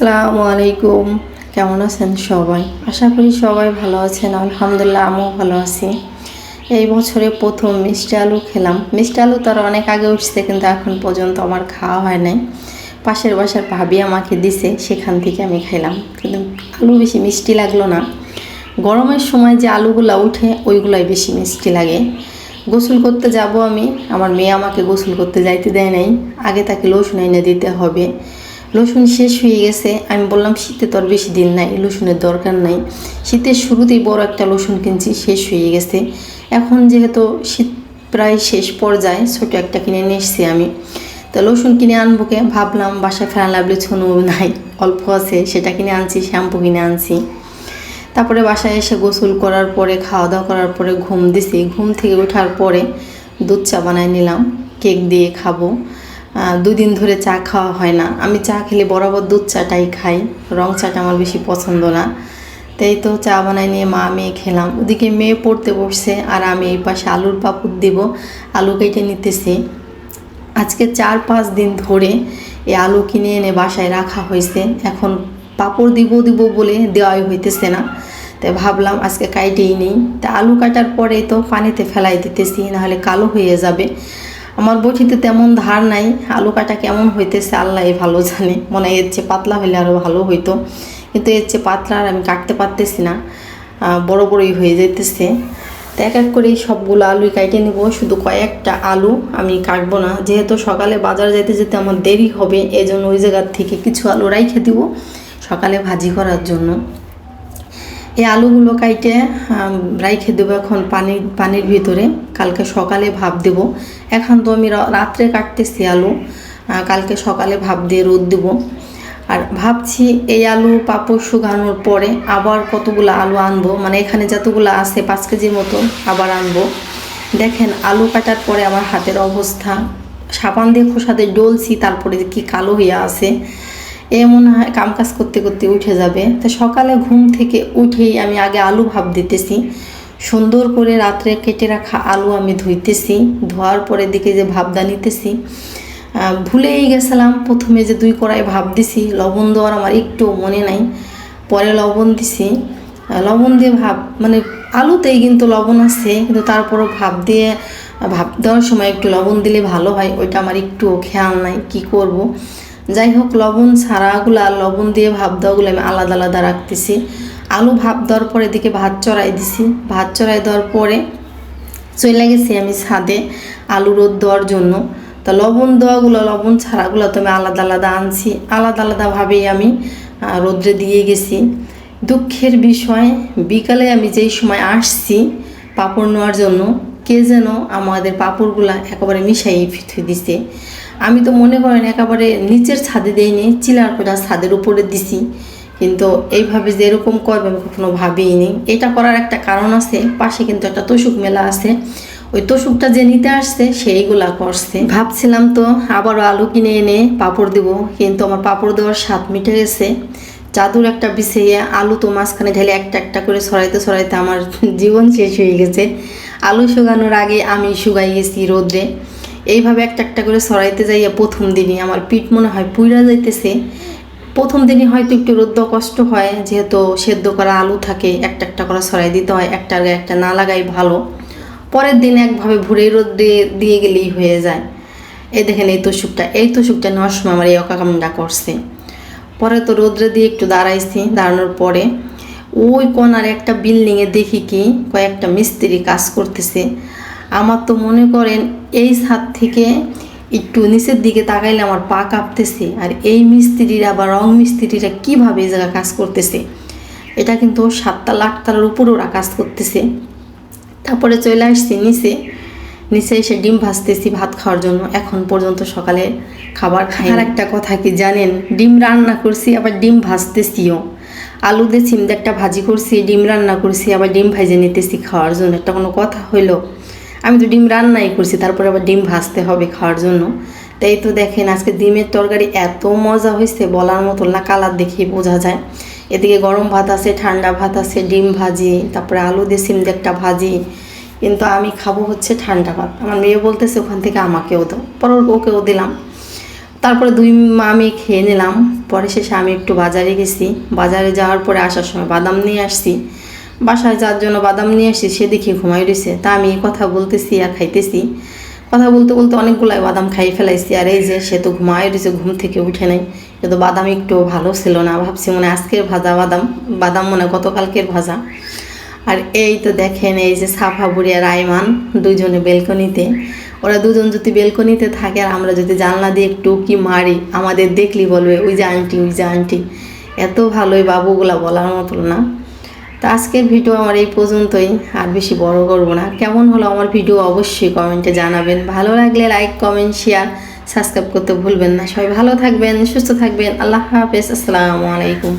আসসালামু আলাইকুম। কেমন আছেন সবাই? আশা করি সবাই ভালো আছেন, আলহামদুলিল্লাহ আমিও ভালো আছি। এই বছরে প্রথম মিষ্টি আলু খেলাম। মিষ্টি আলু তার অনেক আগে উঠছে, কিন্তু এখন পর্যন্ত আমার খাওয়া হয় নাই। পাশের বাসার ভাবি আমাকে দিছে, সেখান থেকে আমি খেলাম কিন্তু আলু বেশি মিষ্টি লাগল না। গরমের সময় যে আলুগুলো উঠে, ওইগুলাই বেশি মিষ্টি লাগে। গোসল করতে যাব আমি। আমার মেয়ে আমাকে গোসল করতে যাইতে দেয় নাই। আগে তাকে রসুন এনে দিতে হবে। রসুন শেষ হয়ে গেছে। আমি বললাম, শীতে তো আর বেশি দিন নাই, লসুনের দরকার নাই। শীতের শুরুতেই বড় একটা লসুন কিনছি, শেষ হয়ে গেছে। এখন যেহেতু শীত প্রায় শেষ পর্যায়ে, ছোট একটা কিনে নিয়ে এসছি আমি। তো লসুন কিনে আনব কে? ভাবলাম, বাসায় ফেরা লাগলে ছনু নাই অল্প আছে, সেটা কিনে আনছি, শ্যাম্পু কিনে আনছি। তারপরে বাসায় এসে গোসল করার পরে খাওয়া দাওয়া করার পরে ঘুম দিছি। ঘুম থেকে ওঠার পরে দুধ চা বানায় নিলাম, কেক দিয়ে খাব। দুদিন ধরে চা খাওয়া হয় না। আমি চা খেলে বরাবর দুধ চাটাই খাই, রং চাটা আমার বেশি পছন্দ না। তাই তো চা বানাই নিয়ে মা, মেয়ে খেলাম। ওদিকে মেয়ে পড়তে বসছে আর আমি এই পাশে আলুর পাপুর দিব, আলু কেটে নিতেছি। আজকে চার পাঁচ দিন ধরে এই আলু কিনে এনে বাসায় রাখা হয়েছে। এখন পাপড় দিব দিব বলে দেওয়াই হইতেছে না। তাই ভাবলাম আজকে কাইটেই নেই। তা আলু কাটার পরে তো পানিতে ফেলাই দিতেছি, নাহলে কালো হয়ে যাবে। আমার বটিতে তেমন ধার নাই, আলু কাটা কেমন হইতেছে আল্লাহ ভালো জানে। মনে হয় এর পাতলা হলে আরও ভালো হইতো। কিন্তু এর চেয়ে পাতলা আর আমি কাটতে পারতেছি না বড় বড়ই হয়ে যেতেছে তো এক এক করে সবগুলো আলু কাইটে নেব, শুধু কয়েকটা আলু আমি কাটবো না। যেহেতু সকালে বাজার যেতে যেতে আমার দেরি হবে এই জন্য ওই জায়গার থেকে কিছু আলু রাইখে দিব সকালে ভাজি করার জন্য। এই আলুগুলো কাইটে রাইখে দেবো এখন পানি, পানির ভিতরে। কালকে সকালে ভাব দেব। এখন তো আমি রাত্রে কাটতেছি আলু। কালকে সকালে ভাব দিয়ে রোদ দেব। আর ভাবছি এই আলু পাপড় শুকানোর পরে আবার কতগুলো আলু আনব। মানে এখানে যতগুলো আছে, পাঁচ কেজির মতো আবার আনব। দেখেন, আলু কাটার পরে আমার হাতের অবস্থা। সাবান দিয়ে খোসাতে ডলছি, তারপরে কি কালো হয়ে আছে। এ মনে হয় কাম কাজ করতে করতে উঠে যাবে। তো সকালে ঘুম থেকে উঠেই আমি আগে আলু ভাব দিতেছি। সুন্দর করে রাত্রে কেটে রাখা আলু আমি ধুইতেছি। ধোয়ার পরে দিকে যে ভাবদা নিতেছি ভুলেই গেছিলাম। প্রথমে যে দুই কড়াই ভাব দিছি, লবণ দেওয়ার আমার একটু মনে নাই। পরে লবণ দিছি। লবণ দিয়ে ভাব মানে আলুতেই কিন্তু লবণ আছে, কিন্তু তারপরও ভাব দিয়ে ভাব দেওয়ার সময় একটু লবণ দিলে ভালো হয়, ওইটা আমার একটু খেয়াল নাই, কি করব। যাই হোক লবণ ছাড়াগুলো লবণ দিয়ে ভাব দেওয়াগুলো আমি আলাদা আলাদা রাখতেছি। আলু ভাব দেওয়ার পরে এদিকে ভাত চড়াই দিছি। ভাত চড়াই দেওয়ার পরে চলে গেছি আমি ছাদে আলু রোদ দেওয়ার জন্য। তা লবণ দেওয়াগুলো লবণ ছাড়াগুলো তো আমি আলাদা আলাদা আনছি। আলাদা আলাদাভাবেই আমি রোদ্রে দিয়ে গেছি। দুঃখের বিষয়, বিকালে আমি যেই সময় আসছি পাপড় নেওয়ার জন্য, কে যেন আমাদের পাপড়গুলা একেবারে মিশাই ফিটে দিছে। আমি তো মনে করেন একেবারে নিচের ছাদে দেইনি, চিলার কোটা ছাদের উপরে দিছি। কিন্তু এইভাবে যে এরকম করবে আমি কখনো ভাবিনি এটা করার একটা কারণ আছে, পাশে কিন্তু একটা তোষুক মেলা আছে। ওই তোষুকটা যে নিতে আসছে সেইগুলা করছে। ভাবছিলাম তো আবারও আলু কিনে এনে পাপড় দিব, কিন্তু আমার পাপড় দেওয়ার স্বাদ মিটে গেছে। চাদর একটা বিছিয়ে আলু তো মাঝখানে ঢেলে একটা একটা করে ছড়াইতে ছড়াইতে আমার জীবন শেষ হয়ে গেছে। আলু শুকানোর আগে আমি শুকাই গেছি রোদ্রে। এইভাবে একটা একটা করে সরাইতে যাইয়া প্রথম দিনই আমার পিঠ মনে হয় পুইরা যাইতেছে। প্রথম দিনই হয়তো একটু রোদ্দ কষ্ট হয়, যেহেতু সেদ্ধ করা আলু থাকে, একটা একটা করে সরাই দিতে হয়, একটা একটা না লাগাই ভালো। পরের দিন একভাবে ভুরে রোদ দিয়ে গেলেই হয়ে যায়। এই দেখেন এই তোষুকটা এই তোষুকটা নেওয়ার সময় আমার এই অকাকামটা করছে। পরে তো রোদ্রে দিয়ে একটু দাঁড়াইছি, দাঁড়ানোর পরে ওই কোনার একটা বিল্ডিংয়ে দেখি কি, কয়েকটা মিস্ত্রি কাজ করতেছে। আমার তো মনে করেন এই ছাদ থেকে একটু নিচের দিকে তাকাইলে আমার পা কাঁপতেছে। আর এই মিস্ত্রিরা বা রং মিস্ত্রিরা কীভাবে এই জায়গায় কাজ করতেছে? এটা কিন্তু সাতটা লাখতালার উপরে ওরা কাজ করতেছে। তারপরে চলে আসছি নিচে। নিচে এসে ডিম ভাজতেছি, ভাত খাওয়ার জন্য। এখন পর্যন্ত সকালে খাবার খাই আর একটা কথা কি জানেন? ডিম রান্না করছি, আবার ডিম ভাজতেছিও। আলু দিয়ে সিম দিয়ে একটা ভাজি করছি, ডিম রান্না করছি, আবার ডিম ভাজে নিতেছি খাওয়ার জন্য। একটা কোনো কথা হইল? আমি তো ডিম রান্নাই করছি, তারপরে আবার ডিম ভাজতে হবে খাওয়ার জন্য। তাই তো দেখেন, আজকে ডিমের তরকারি এত মজা হয়েছে, বলার মতো না, কালার দেখেই বোঝা যায়। এদিকে গরম ভাত আছে, ঠান্ডা ভাত আছে, ডিম ভাজি, তারপরে আলু দিয়ে সিম একটা ভাজি। কিন্তু আমি খাব হচ্ছে ঠান্ডা ভাত। আমার মেয়ে বলতেছে, ওখান থেকে আমাকেও দাও। পর ওকেও দিলাম। তারপরে দুই আমি খেয়ে নিলাম। পরে শেষে আমি একটু বাজারে গেছি। বাজারে যাওয়ার পরে আসার সময় বাদাম নিয়ে আসছি। বাসায় যার জন্য বাদাম নিয়ে আসছি সে দেখি ঘুমাই রয়েছে। তা আমি কথা বলতেছি আর খাইতেছি। কথা বলতে বলতে অনেকগুলাই বাদাম খাই ফেলাইছি আর এই যে সে তো ঘুমাই রয়েছে, ঘুম থেকে উঠে নাই। কিন্তু বাদাম একটু ভালো ছিল না, ভাবছি মনে আজকের ভাজা বাদাম বাদাম মনে গতকালকের ভাজা। আর এই তো দেখেন এই যে সাফা বুড়ি আর আইমান দুজনে বেলকনিতে। ওরা দুজন যদি বেলকনিতে থাকে আর আমরা যদি জানলা দিয়ে একটু কি মারি, আমাদের দেখলি বলবে, ওই যে আন্টি, ওই যে আন্টি। এত ভালোই বাবুগুলা বলার মতো না। তো আজকের ভিডিও আমার এই পর্যন্তই। আর বেশি বড় করব না। কেমন হলো আমার ভিডিও অবশ্যই কমেন্টে জানাবেন। ভালো লাগলে লাইক কমেন্ট শেয়ার সাবস্ক্রাইব করতে ভুলবেন না। সবাই ভালো থাকবেন, সুস্থ থাকবেন। আল্লাহ হাফেজ। আসসালামু আলাইকুম।